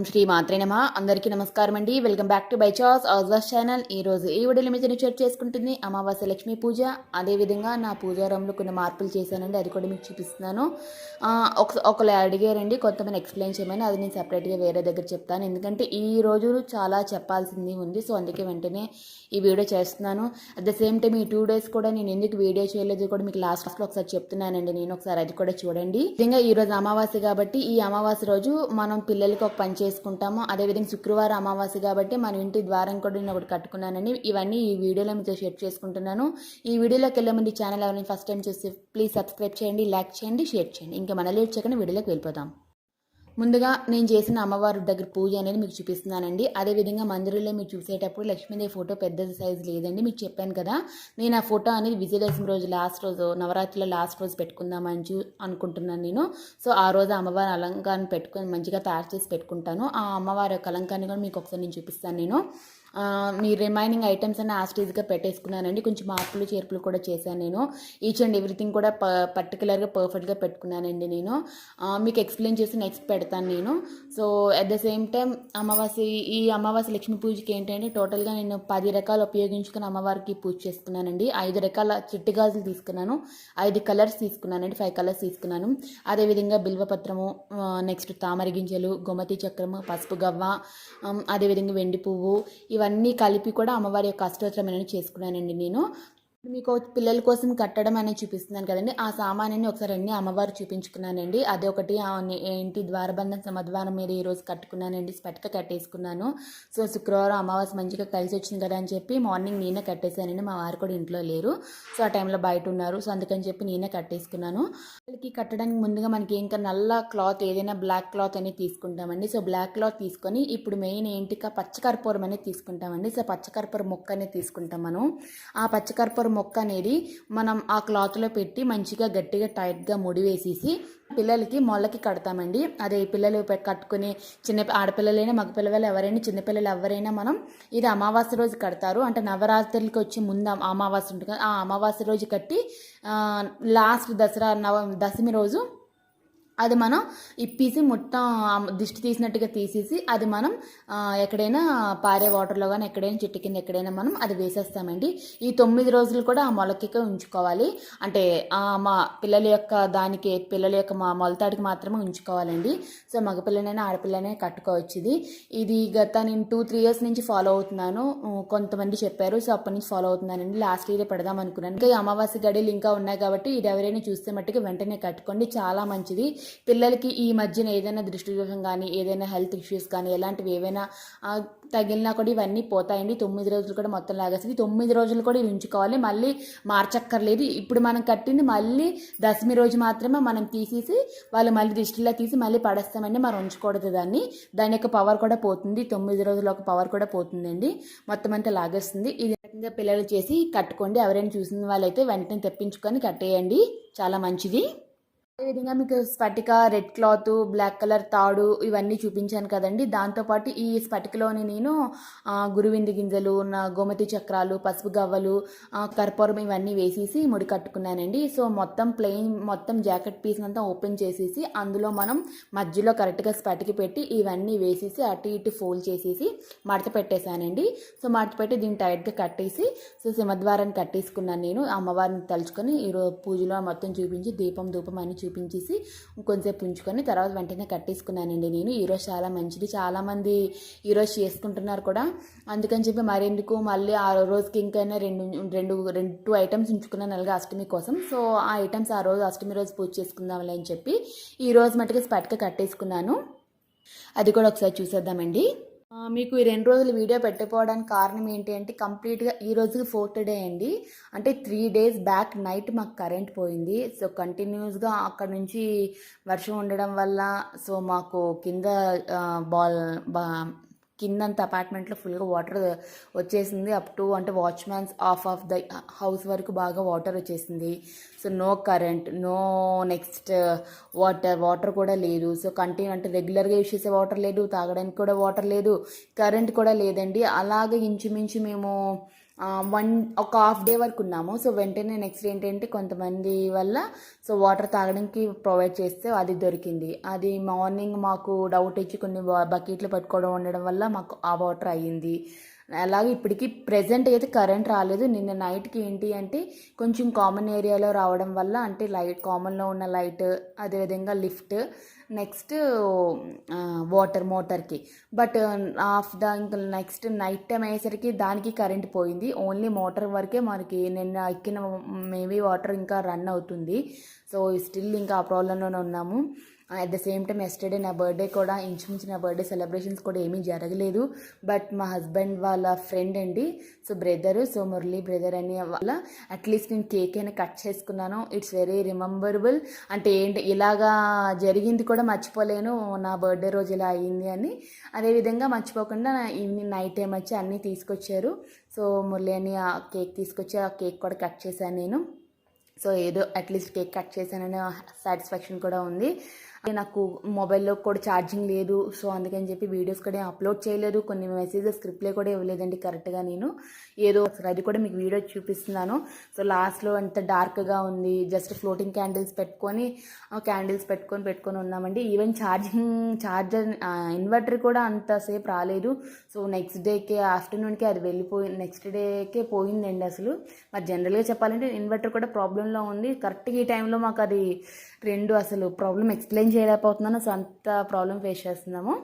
ఓం శ్రీ మాత్రే నమ. అందరికీ నమస్కారం అండి వెల్కమ్ బ్యాక్ టు బై చాస్ ఆజ్వాస్ ఛానల్ ఈ రోజు ఈ వీడియోలో మీతో షేర్ చేసుకుంటుంది అమావాస్య లక్ష్మీ పూజ. అదేవిధంగా నా పూజారంలో కొన్ని మార్పులు చేశానండి. అది కూడా మీకు చూపిస్తున్నాను. ఒక ఒకరు అడిగారండి కొంతమంది ఎక్స్ప్లెయిన్ చేయమని. అది నేను సపరేట్గా వేరే దగ్గర చెప్తాను. ఎందుకంటే ఈ రోజు చాలా చెప్పాల్సింది ఉంది. సో అందుకే వెంటనే ఈ వీడియో చేస్తున్నాను. అట్ ద సేమ్ టైం ఈ టూ డేస్ కూడా నేను ఎందుకు వీడియో చేయలేదు కూడా మీకు లాస్ట్లో ఒకసారి చెప్తున్నానండి. నేను ఒకసారి అది కూడా చూడండి. నిజంగా ఈ రోజు అమావాస్య కాబట్టి ఈ అమావాస్య రోజు మనం పిల్లలకి ఒక పని చేసుకుంటాము అదేవిధంగా శుక్రవారం అమావాస్య కాబట్టి మన ఇంటి ద్వారం కూడా నేను ఒకటి కట్టుకున్నానని ఇవన్నీ ఈ వీడియోలో మీతో షేర్ చేసుకుంటున్నాను. ఈ వీడియోలోకి వెళ్ళే ముందు ఛానల్ ఎవరైనా ఫస్ట్ టైం చూస్తే ప్లీజ్ సబ్స్క్రైబ్ చేయండి లైక్ చేయండి షేర్ చేయండి. ఇంకా మన లేట్ చేయకుండా వీడియోలోకి వెళ్ళిపోదాం. ముందుగా నేను చేసిన అమ్మవారి దగ్గర పూజ అనేది మీకు చూపిస్తున్నానండి. అదేవిధంగా మందిరంలో మీరు చూసేటప్పుడు లక్ష్మీదేవి ఫోటో పెద్ద సైజు లేదండి. మీకు చెప్పాను కదా నేను ఆ ఫోటో అనేది విజయదశమి రోజు లాస్ట్ రోజు నవరాత్రిలో లాస్ట్ రోజు పెట్టుకుందామని చూ అనుకుంటున్నాను నేను. సో ఆ రోజు అమ్మవారి అలంకారం పెట్టుకొని మంచిగా తయారు చేసి పెట్టుకుంటాను. ఆ అమ్మవారి యొక్క అలంకారాన్ని కూడా మీకు ఒకసారి నేను చూపిస్తాను నేను. మీ రిమైనింగ్ ఐటమ్స్ అన్ని యాస్టీజ్గా పెట్టేసుకున్నానండి. కొంచెం మార్పులు చేర్పులు కూడా చేశాను నేను. ఈచ్ అండ్ ఎవ్రీథింగ్ కూడా ప పర్టికులర్గా పర్ఫెక్ట్గా పెట్టుకున్నానండి నేను. మీకు ఎక్స్ప్లెయిన్ చేసి నెక్స్ట్ పెడతాను నేను. So at the same time అమావాస్య ఈ అమావాస్య లక్ష్మీ పూజకి ఏంటంటే టోటల్గా నేను పది రకాలు ఉపయోగించుకుని అమ్మవారికి పూజ చేసుకున్నానండి ఐదు రకాల చిట్టి గాజులు తీసుకున్నాను. ఐదు కలర్స్ తీసుకున్నానండి. ఫైవ్ కలర్స్ తీసుకున్నాను. అదేవిధంగా బిల్వపత్రము నెక్స్ట్ తామర గింజలు గోమతి చక్రము పసుపు గవ్వ అదేవిధంగా వెండి పువ్వు ఇవన్నీ కలిపి కూడా అమ్మవారి యొక్క అష్టోత్తరం అనేది చేసుకున్నానండి నేను. మీకు పిల్లల కోసం కట్టడం అనేది చూపిస్తున్నాను కదండి. ఆ సామాన్ని ఒకసారి అన్ని అమ్మవారు చూపించుకున్నానండి. అది ఒకటి ఏంటి ద్వారబంధం సమద్వారం మీద ఈరోజు కట్టుకున్నానండి. స్పెట్క కట్టేసుకున్నాను. సో శుక్రవారం అమావాస్య మంచిగా కలిసి వచ్చింది కదా అని చెప్పి మార్నింగ్ నేనే కట్టేశానండి. మా వారు కూడా ఇంట్లో లేరు. సో ఆ టైంలో బయట ఉన్నారు. సో అందుకని చెప్పి నేనే కట్టేసుకున్నాను. వాళ్ళకి కట్టడానికి ముందుగా మనకి ఇంకా నల్ల క్లాత్ ఏదైనా బ్లాక్ క్లాత్ అనేది తీసుకుంటామండి. సో బ్లాక్ క్లాత్ తీసుకొని ఇప్పుడు మెయిన్ ఏంటి పచ్చకర్పూరం అనేది తీసుకుంటామండి. సో పచ్చకర్పూరం మొక్క అనేది తీసుకుంటాం మనం. ఆ పచ్చకర్పూరం మొక్క అనేది మనం ఆ క్లాత్లో పెట్టి మంచిగా గట్టిగా టైట్గా ముడి వేసేసి పిల్లలకి మొళ్ళకి కడతామండి. అదే పిల్లలు పె- కట్టుకుని చిన్న ఆడపిల్లలైనా మగపిల్లలు ఎవరైనా చిన్నపిల్లలు ఎవరైనా మనం ఇది అమావాస్య రోజు కడతారు. అంటే నవరాత్రులకి వచ్చి ముందు అమావాస్య ఉంటుంది ఆ అమావాస్య రోజు కట్టి లాస్ట్ దసరా నవ దశమి రోజు అది మనం ఇప్పేసి మొత్తం దిష్టి తీసినట్టుగా తీసేసి అది మనం ఎక్కడైనా పారే వాటర్లో కానీ ఎక్కడైనా చెట్టు కింద ఎక్కడైనా మనం అది వేసేస్తామండి. ఈ తొమ్మిది రోజులు కూడా ఆ మొలకకే ఉంచుకోవాలి. అంటే మా పిల్లల యొక్క దానికి పిల్లల యొక్క మా మొలతాడికి మాత్రమే ఉంచుకోవాలండి. సో మగపిల్లనైనా ఆడపిల్లనే కట్టుకోవచ్చు ఇది. ఇది గత నేను టూ త్రీ ఇయర్స్ నుంచి ఫాలో అవుతున్నాను. కొంతమంది చెప్పారు. సో అప్పటి నుంచి ఫాలో అవుతున్నానండి. లాస్ట్ ఇయర్ పెడదాం అనుకున్నాను. ఇంకా ఈ అమావాస్య గడియలు ఇంకా ఉన్నాయి కాబట్టి ఇది ఎవరైనా చూస్తే మట్టుకు వెంటనే కట్టుకోండి. చాలా మంచిది. పిల్లలకి ఈ మధ్యన ఏదైనా దృష్టి దోషం కానీ ఏదైనా హెల్త్ ఇష్యూస్ కానీ ఎలాంటివి ఏవైనా తగిలినా కూడా ఇవన్నీ పోతాయండి. తొమ్మిది రోజులు కూడా మొత్తం లాగేస్తుంది. తొమ్మిది రోజులు కూడా ఉంచుకోవాలి. మళ్ళీ మార్చక్కర్లేదు. ఇప్పుడు మనం కట్టింది మళ్ళీ దశమి రోజు మాత్రమే మనం తీసేసి వాళ్ళు మళ్ళీ దృష్టిలో తీసి మళ్ళీ పడేస్తామండి. మనం ఉంచకూడదు దాన్ని. దాని యొక్క పవర్ కూడా పోతుంది. తొమ్మిది రోజుల ఒక పవర్ కూడా పోతుందండి. మొత్తం అంతా లాగేస్తుంది. ఇది రకంగా పిల్లలు చేసి కట్టుకోండి. ఎవరైనా చూసిన వాళ్ళైతే వెంటనే తెప్పించుకొని కట్టేయండి. చాలా మంచిది. అదేవిధంగా మీకు స్ఫటిక రెడ్ క్లాత్ బ్లాక్ కలర్ తాడు ఇవన్నీ చూపించాను కదండి. దాంతోపాటు ఈ స్ఫటికలోని నేను గురువింది గింజలు నా గోమతి చక్రాలు పసుపు గవ్వలు కర్పూరం ఇవన్నీ వేసేసి ముడి కట్టుకున్నానండి. సో మొత్తం ప్లెయిన్ మొత్తం జాకెట్ పీస్ అంతా ఓపెన్ చేసేసి అందులో మనం మధ్యలో కరెక్ట్గా స్పటికి పెట్టి ఇవన్నీ వేసేసి అటు ఇటు ఫోల్డ్ చేసేసి మడత పెట్టేశానండి. సో మడత పెట్టి దీన్ని టైట్గా కట్టేసి సో సింహద్వారాన్ని కట్టేసుకున్నాను నేను. అమ్మవారిని తలుచుకొని ఈరోజు పూజలో మొత్తం చూపించి దీపం ధూపం అన్ని చూపించేసి కొంచెంసేపు ఉంచుకొని తర్వాత వెంటనే కట్టేసుకున్నానండి నేను. ఈరోజు చాలా మంచిది. చాలామంది ఈరోజు చేసుకుంటున్నారు కూడా. అందుకని చెప్పి మరెందుకు? మళ్ళీ ఆ రోజుకి ఇంకైనా రెండు రెండు రెండు టూ ఐటమ్స్ ఉంచుకున్నాను అలాగే అష్టమి కోసం. సో ఆ ఐటమ్స్ ఆ రోజు అష్టమి రోజు పూజ చేసుకుందాంలే అని చెప్పి ఈ రోజు మటుకు స్పట్గా కట్టేసుకున్నాను. అది కూడా ఒకసారి చూసేద్దామండి. మీకు ఈ రెండు రోజులు వీడియో పెట్టకపోవడానికి కారణం ఏంటి అంటే కంప్లీట్గా ఈ రోజుకి ఫోర్త్ డే అండి. అంటే త్రీ డేస్ బ్యాక్ నైట్ మాకు కరెంట్ పోయింది. సో కంటిన్యూస్గా అక్కడ నుంచి వర్షం ఉండడం వల్ల సో మాకు కింద బాల్ బా కిందంత అపార్ట్మెంట్లో ఫుల్గా వాటర్ వచ్చేసింది. అప్ టు అంటే watchman's off off the house వరకు బాగా వాటర్ వచ్చేసింది. So no current no next water water కూడా లేదు. సో కంటిన్యూ అంటే రెగ్యులర్గా యూస్ చేసే వాటర్ లేదు తాగడానికి కూడా వాటర్ లేదు కరెంట్ కూడా లేదండి. అలాగే ఇంచుమించు మేము వన్ ఒక హాఫ్ డే వరకు ఉన్నాము. సో వెంటనే నెక్స్ట్ ఏంటంటే కొంతమంది వల్ల సో వాటర్ తాగడానికి ప్రొవైడ్ చేస్తే అది దొరికింది. అది మార్నింగ్ మాకు డౌట్ ఇచ్చి కొన్ని బకెట్లు పట్టుకోవడం ఉండడం వల్ల మాకు ఆ వాటర్ అయ్యింది. అలాగే ఇప్పటికి ప్రజెంట్ అయితే కరెంట్ రాలేదు. నిన్న నైట్కి ఏంటి అంటే కొంచెం కామన్ ఏరియాలో రావడం వల్ల అంటే లైట్ కామన్లో ఉన్న లైట్ అదేవిధంగా లిఫ్ట్ నెక్స్ట్ వాటర్ మోటార్కి. బట్ ఆఫ్ ద ఇంకా నెక్స్ట్ నైట్ టైం అయ్యేసరికి దానికి కరెంట్ పోయింది. ఓన్లీ మోటార్ వరకే మనకి నిన్న ఎక్కిన మేబీ వాటర్ ఇంకా రన్ అవుతుంది. సో స్టిల్ ఇంకా ఆ ప్రాబ్లంలోనే ఉన్నాము. At the same time yesterday నా బర్త్డే కూడా ఇంచుమించు నా బర్త్డే సెలబ్రేషన్స్ కూడా ఏమీ జరగలేదు. బట్ మా హస్బెండ్ వాళ్ళ ఫ్రెండ్ అండి so brother so Murali brother అని వాళ్ళ అట్లీస్ట్ నేను కేక్ అయినా కట్ చేసుకున్నాను. ఇట్స్ వెరీ రిమెంబరబుల్ అంటే ఏంటి ఇలాగా జరిగింది కూడా మర్చిపోలేను. నా బర్త్డే రోజు ఇలా అయ్యింది అని. అదేవిధంగా మర్చిపోకుండా ఈవినింగ్ నైట్ టైం వచ్చి అన్నీ తీసుకొచ్చారు. సో మురళి అని ఆ కేక్ తీసుకొచ్చి ఆ కేక్ కూడా కట్ చేశాను నేను. సో ఏదో అట్లీస్ట్ కేక్ కట్ చేశాననే సాటిస్ఫాక్షన్ కూడా ఉంది. నాకు మొబైల్లో కూడా ఛార్జింగ్ లేదు. సో అందుకని చెప్పి వీడియోస్ కూడా అప్లోడ్ చేయలేదు. కొన్ని మెసేజెస్ స్క్రిప్ట్లే కూడా ఇవ్వలేదండి కరెక్ట్గా నేను. ఏదో ఒకసారి అది కూడా మీకు వీడియో చూపిస్తున్నాను. సో లాస్ట్లో అంత డార్క్గా ఉంది. జస్ట్ ఫ్లోటింగ్ క్యాండిల్స్ పెట్టుకొని క్యాండిల్స్ పెట్టుకొని పెట్టుకొని ఉన్నామండి. ఈవెన్ ఛార్జింగ్ ఛార్జర్ ఇన్వర్టర్ కూడా అంతసేపు రాలేదు. సో నెక్స్ట్ డేకే ఆఫ్టర్నూన్కి అది వెళ్ళిపోయి నెక్స్ట్ డేకే పోయిందండి అసలు. మరి జనరల్గా చెప్పాలంటే ఇన్వర్టర్ కూడా ప్రాబ్లంలో ఉంది. కరెక్ట్గా ఈ టైంలో మాకు అది రెండు అసలు ప్రాబ్లం ఎక్స్ప్లెయిన్ చేయలేకపోతున్నాను సో అంత ప్రాబ్లం ఫేస్ చేస్తున్నాము.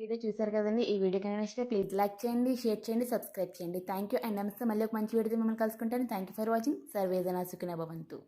వీడియో చూసారు కదండి. ఈ వీడియో కనుక నచ్చితే ప్లీజ్ లైక్ చేయండి షేర్ చేయండి సబ్స్క్రైబ్ చేయండి. థ్యాంక్ యూ అండ్ నమస్తే మళ్ళీ ఒక మంచి వీడియో మిమ్మల్ని కలుసుకుంటాను. Thank you for watching. సర్వేదనా సుఖిన భవంతు.